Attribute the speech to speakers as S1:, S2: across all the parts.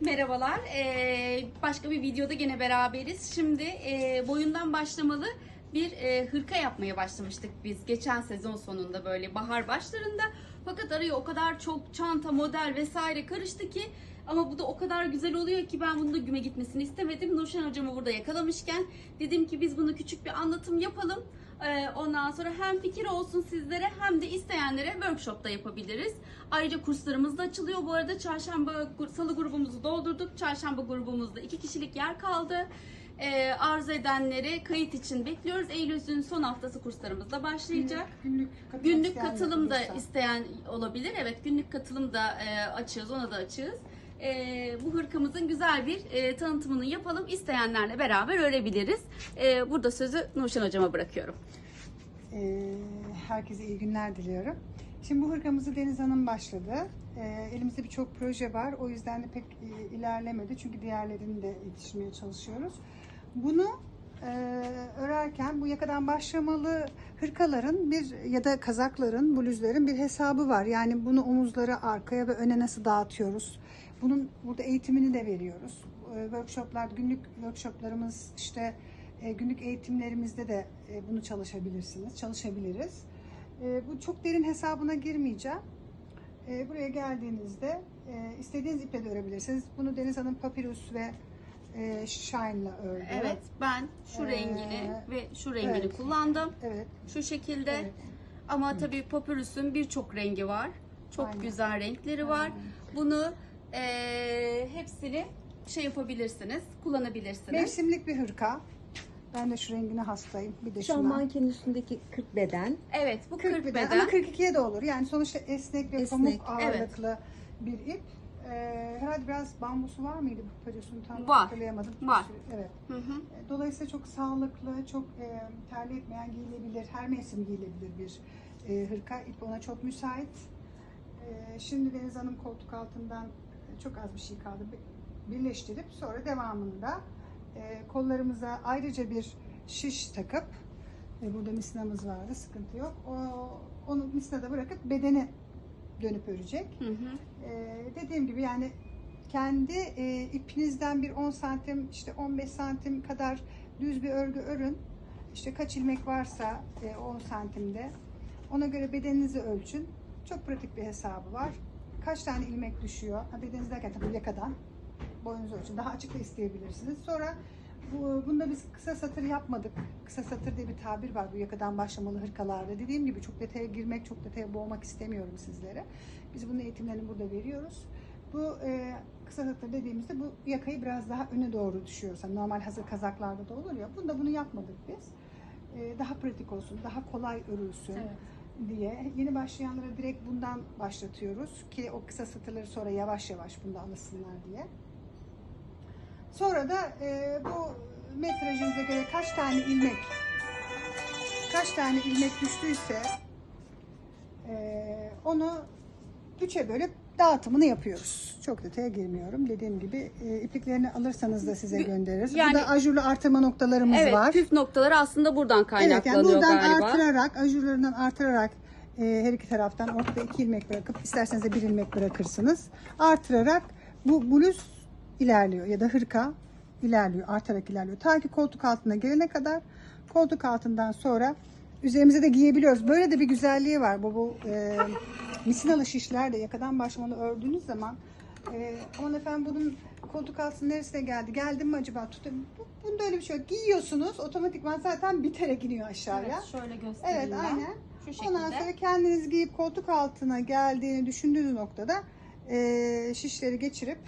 S1: Merhabalar. Ee, başka bir videoda gene beraberiz. Şimdi e, boyundan başlamalı bir e, hırka yapmaya başlamıştık biz geçen sezon sonunda böyle bahar başlarında. Fakat araya o kadar çok çanta, model vesaire karıştı ki ama bu da o kadar güzel oluyor ki ben bunun da güme gitmesini istemedim. Nurşen hocamı burada yakalamışken dedim ki biz bunu küçük bir anlatım yapalım. Ee, ondan sonra hem fikir olsun sizlere hem de isteyenlere workshopta yapabiliriz. Ayrıca kurslarımız da açılıyor. Bu arada çarşamba, salı grubumuzu doldurduk. Çarşamba grubumuzda iki kişilik yer kaldı. Ee, arzu edenleri kayıt için bekliyoruz. Eylül'ün son haftası kurslarımız da başlayacak.
S2: Günlük katılım,
S1: Günlük
S2: isteyen
S1: katılım da
S2: olursa.
S1: isteyen olabilir. Evet günlük katılım da e, açığız, ona da açığız. E, bu hırkamızın güzel bir e, tanıtımını yapalım. İsteyenlerle beraber örebiliriz. E, burada sözü Nurşen hocama bırakıyorum.
S2: Ee, herkese iyi günler diliyorum. Şimdi bu hırkamızı Deniz Hanım başladı. Ee, elimizde birçok proje var. O yüzden de pek e, ilerlemedi. Çünkü diğerlerini de yetiştirmeye çalışıyoruz. Bunu e, örerken bu yakadan başlamalı hırkaların bir ya da kazakların, bluzların bir hesabı var. Yani bunu omuzlara, arkaya ve öne nasıl dağıtıyoruz? Bunun burada eğitimini de veriyoruz. E, workshoplar, günlük workshoplarımız işte e, günlük eğitimlerimizde de e, bunu çalışabilirsiniz, çalışabiliriz. E, bu çok derin hesabına girmeyeceğim. E, buraya geldiğinizde e, istediğiniz iple de örebilirsiniz. Bunu Deniz Hanım papyrus ve e, shine'la ördü.
S1: Evet ben şu
S2: Ee,
S1: rengini ve şu rengini
S2: evet.
S1: kullandım.
S2: Evet.
S1: Şu şekilde.
S2: evet.
S1: Ama tabii papyrus'un birçok rengi var. Çok
S2: Aynen.
S1: güzel renkleri var.
S2: Aynen.
S1: Bunu e, hepsini şey yapabilirsiniz, kullanabilirsiniz.
S2: Mevsimlik bir hırka. Ben de şu rengine hastayım. Bir de
S3: Şu an
S2: şuna.
S3: mankenin üstündeki 40 beden.
S1: Evet, bu 40,
S2: 40
S1: beden.
S2: beden. Ama 42'ye de olur. Yani sonuçta esnek ve
S3: Esnek,
S2: pamuk
S1: evet.
S2: ağırlıklı bir ip. Ee, herhalde biraz bambusu var mıydı bu paryosunu tam
S1: Var.
S2: hatırlayamadım.
S1: Var.
S2: Evet.
S1: Hı hı.
S2: Dolayısıyla çok sağlıklı, çok e, terli etmeyen giyilebilir, her mevsim giyilebilir bir e, hırka. İp ona çok müsait. E, şimdi Deniz Hanım koltuk altından çok az bir şey kaldı. Bir- Birleştirip sonra devamında e, kollarımıza ayrıca bir şiş takıp e, burada misnamız vardı, sıkıntı yok. O, onu misnada bırakıp bedeni dönüp örecek.
S1: Hı hı.
S2: Ee, dediğim gibi yani kendi e, ipinizden bir 10 santim işte 15 santim kadar düz bir örgü örün. İşte kaç ilmek varsa e, 10 santimde ona göre bedeninizi ölçün. Çok pratik bir hesabı var. Kaç tane ilmek düşüyor? Ha, derken tabii yakadan boyunuzu ölçün. Daha açık da isteyebilirsiniz. Sonra bu, bunda biz kısa satır yapmadık. Kısa satır diye bir tabir var bu yakadan başlamalı hırkalarda. Dediğim gibi çok detaya girmek, çok detaya boğmak istemiyorum sizlere. Biz bunun eğitimlerini burada veriyoruz. Bu e, kısa satır dediğimizde bu yakayı biraz daha öne doğru düşüyoruz. Hani normal hazır kazaklarda da olur ya. Bunda bunu yapmadık biz. E, daha pratik olsun, daha kolay örülsün diye. Yeni başlayanlara direkt bundan başlatıyoruz ki o kısa satırları sonra yavaş yavaş bunda alışsınlar diye. Sonra da e, bu metrajınıza göre kaç tane ilmek kaç tane ilmek düştüyse e, onu üçe bölüp dağıtımını yapıyoruz. Çok detaya girmiyorum. Dediğim gibi e, ipliklerini alırsanız da size göndeririz.
S1: yani-
S2: Burada ajurlu artırma noktalarımız
S1: Evet,
S2: var.
S1: püf noktaları aslında buradan
S2: Evet
S1: kaynaklanıyor
S2: yani buradan
S1: galiba.
S2: artırarak, ajurlarından artırarak e, her iki taraftan ortada iki ilmek bırakıp isterseniz de bir ilmek bırakırsınız. Artırarak bu bluz ilerliyor ya da hırka ilerliyor, artarak ilerliyor. Ta ki koltuk altına gelene kadar koltuk altından sonra üzerimize de giyebiliyoruz. Böyle de bir güzelliği var. Bu, bu e, misinalı şişler de yakadan başlamalı ördüğünüz zaman e, aman efendim bunun koltuk altının neresine geldi? Geldim mi acaba? Bu- Bunda öyle bir şey yok. Giyiyorsunuz otomatikman zaten biterek iniyor aşağıya.
S1: Evet, şöyle göstereyim
S2: Evet,
S1: ben.
S2: aynen.
S1: Şu şekilde.
S2: Ondan sonra kendiniz giyip koltuk altına geldiğini düşündüğünüz noktada e, şişleri geçirip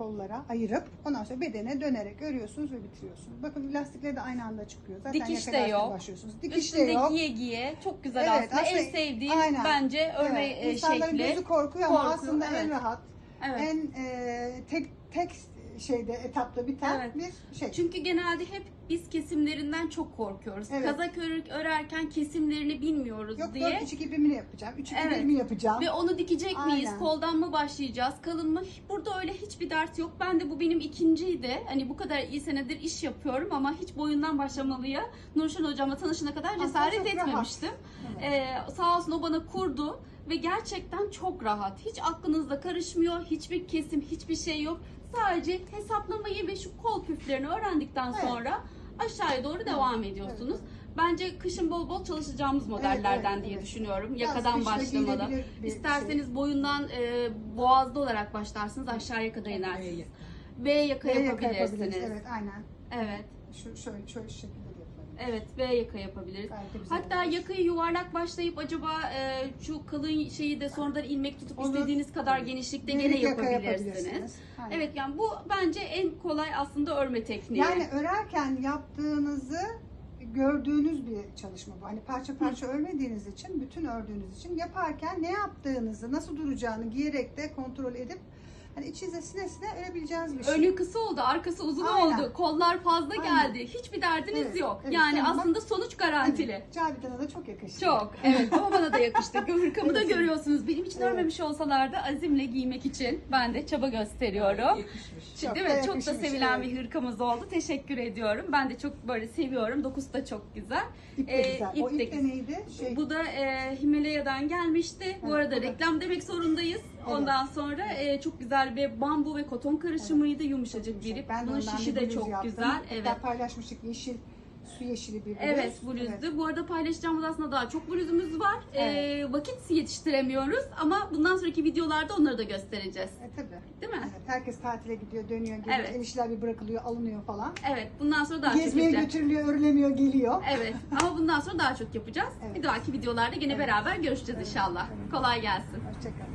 S2: kollara ayırıp ondan sonra bedene dönerek örüyorsunuz ve bitiriyorsunuz. Bakın lastikleri de aynı anda çıkıyor. Zaten
S1: Dikiş de yok.
S2: başlıyorsunuz. Dikiş de
S1: Üstünde
S2: yok.
S1: giye giye çok güzel
S2: Evet,
S1: aslında. En
S2: aslında-
S1: sevdiğim
S2: aynen.
S1: bence örme
S2: Evet,
S1: e,
S2: İnsanların
S1: şekli.
S2: gözü korkuyor ama
S1: Korku,
S2: aslında en
S1: evet.
S2: rahat,
S1: Evet.
S2: en e, tek tek şeyde etapta biten
S1: Evet.
S2: bir şey.
S1: Çünkü genelde hep biz kesimlerinden çok korkuyoruz.
S2: Evet.
S1: Kazak örür, örerken kesimlerini bilmiyoruz
S2: Yok
S1: diye.
S2: 4 3 2 mi yapacağım? 3 2
S1: Evet.
S2: mi yapacağım?
S1: Ve onu dikecek miyiz?
S2: Aynen.
S1: Koldan mı başlayacağız? Kalın mı? Burada öyle hiçbir dert yok. Ben de bu benim ikinciydi. Hani bu kadar iyi senedir iş yapıyorum ama hiç boyundan başlamalıya Nurşen hocamla tanışana kadar cesaret
S2: rahat.
S1: etmemiştim.
S2: Evet.
S1: Ee, sağ olsun o bana kurdu. ve gerçekten çok rahat. Hiç aklınızda karışmıyor. Hiçbir kesim, hiçbir şey yok. Sadece hesaplamayı ve şu kol püflerini öğrendikten
S2: Evet.
S1: sonra aşağıya doğru devam ediyorsunuz. Bence kışın bol bol çalışacağımız modellerden
S2: evet,
S1: diye
S2: evet.
S1: düşünüyorum.
S2: Yaz,
S1: Yakadan
S2: kışta
S1: başlamalı.
S2: giyilebilir bir
S1: İsterseniz boyundan e, boğazda olarak başlarsınız. Aşağıya kadar inersiniz. V yaka
S2: Şey. Yaka
S1: yapabilirsiniz.
S2: Evet aynen.
S1: Evet.
S2: Şu, şöyle, şöyle şu şekilde.
S1: Evet, V yaka yapabiliriz. Hatta
S2: olur.
S1: yakayı yuvarlak başlayıp acaba e, şu kalın şeyi de sonradan ilmek tutup
S2: Olur.
S1: istediğiniz kadar genişlikte gene yapabilirsiniz.
S2: Aynen.
S1: Evet yani bu bence en kolay aslında örme tekniği.
S2: Yani örerken yaptığınızı gördüğünüz bir çalışma bu. Hani parça parça örmediğiniz için, bütün ördüğünüz için yaparken ne yaptığınızı, nasıl duracağını giyerek de kontrol edip hani içinize sine sine örebileceğiniz bir şey.
S1: Önü kısa oldu, arkası uzun
S2: Aynen.
S1: oldu, kollar fazla
S2: Aynen.
S1: geldi. Hiçbir derdiniz
S2: Evet,
S1: yok.
S2: evet,
S1: yani
S2: tamam.
S1: aslında sonuç garantili.
S2: Evet, Cavidan'a da çok yakışıyor.
S1: Çok. Evet ama bana da yakıştı. Hırkamı da
S2: Evet.
S1: görüyorsunuz. Benim için
S2: Evet.
S1: örmemiş olsalar da azimle giymek için ben de çaba gösteriyorum.
S2: Çok
S1: Değil
S2: da
S1: mi? Çok da
S2: yakışmış,
S1: sevilen
S2: evet.
S1: bir hırkamız oldu. Teşekkür ediyorum. Ben de çok böyle seviyorum. Dokusu da çok güzel.
S2: İp de
S1: Ee,
S2: güzel.
S1: ip
S2: o
S1: de
S2: ip de neydi? Şey,
S1: Bu da e, Himalaya'dan gelmişti. Bu arada reklam demek zorundayız. Ondan sonra e, çok güzel bir bambu ve koton karışımıydı. Yumuşacık bir ip.
S2: Ben de
S1: Bunun
S2: ondan
S1: şişi
S2: bir
S1: de
S2: bluz
S1: çok
S2: yaptım.
S1: güzel.
S2: Hatta
S1: Evet.
S2: paylaşmıştık yeşil, su yeşili bir bluz.
S1: Evet bluzdu. Bu arada paylaşacağımız aslında daha çok bluzumuz var. Ee, vakit yetiştiremiyoruz ama bundan sonraki videolarda onları da göstereceğiz.
S2: E, tabii.
S1: Değil mi?
S2: Evet, herkes tatile gidiyor, dönüyor, geliyor.
S1: Evet.
S2: İşler bir bırakılıyor, alınıyor falan.
S1: Evet, bundan sonra daha çok
S2: Gezmeye
S1: yapacağız.
S2: götürülüyor, örülemiyor, geliyor.
S1: Evet ama bundan sonra daha çok yapacağız.
S2: Evet.
S1: Bir dahaki videolarda yine
S2: Evet.
S1: beraber görüşeceğiz
S2: Evet,
S1: inşallah.
S2: evet.
S1: Kolay gelsin.
S2: Hoşçakalın.